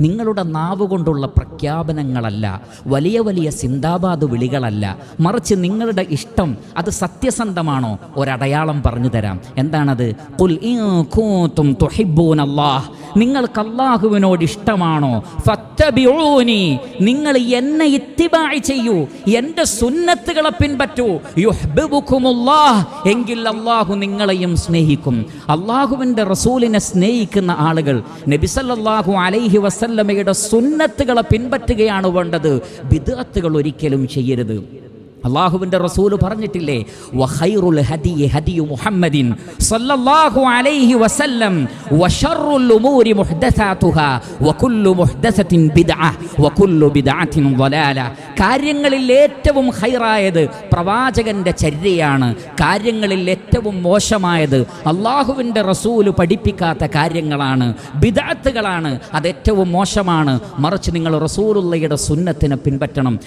നിങ്ങളുടെ നാവ് കൊണ്ടുള്ള പ്രഖ്യാപനങ്ങളല്ല വലിയ വലിയ സിന്ദാബാദ് വിളികളല്ല. മറിച്ച് നിങ്ങളുടെ ഇഷ്ടം അത് സത്യസന്ധമാണോ? ഒരടയാളം പറഞ്ഞു തരാം. എന്താണത്? നിങ്ങൾക്ക് അള്ളാഹുവിനോട് ഇഷ്ടമാണോ? ഫത്തബിഊനി നിങ്ങൾ എന്നെ ഇത്തിബായി ചെയ്യൂ. എന്റെ സുന്നത്തുകളെ പിൻപറ്റൂ. യുഹ്ബിബുക്കുമുല്ലാഹ് എങ്കിൽ അള്ളാഹു നിങ്ങളെയും സ്നേഹിക്കും. അള്ളാഹുവിന്റെ റസൂലിനെ സ്നേഹിക്കുന്ന ആളുകൾ നബിസല്ലാഹു അലൈഹി വസല്ലമയുടെ സുന്നത്തുകളെ പിൻപറ്റുകയാണ് വേണ്ടത്. വിദഗത്തുകൾ ഒരിക്കലും ചെയ്യരുത്. അള്ളാഹുവിന്റെ റസൂൽ പറഞ്ഞിട്ടില്ലേ? വഖൈറുൽ ഹദി ഹദിയു മുഹമ്മദിൻ സല്ലല്ലാഹു അലൈഹി വസല്ലം വശറുൽ ഉമൂരി മുഹ്ദസാതുഹ വകുല്ലു മുഹ്ദസത്തിൻ ബിദ്അ വകുല്ലു ബിദ്അത്തിൻ ളലാല കാര്യങ്ങളിൽ ഏറ്റവും ഹൈറായത് പ്രവാചകന്റെ ചര്യയാണ്. കാര്യങ്ങളിൽ ഏറ്റവും മോശമായത് അള്ളാഹുവിന്റെ റസൂൽ പഠിപ്പിക്കാത്ത കാര്യങ്ങളാണ്. ബിദാത്തുകളാണ് അത് ഏറ്റവും മോശമാണ്. മറിച്ച് നിങ്ങൾ റസൂലുള്ളയുടെ സുന്നത്തിനെ പിൻപറ്റണം.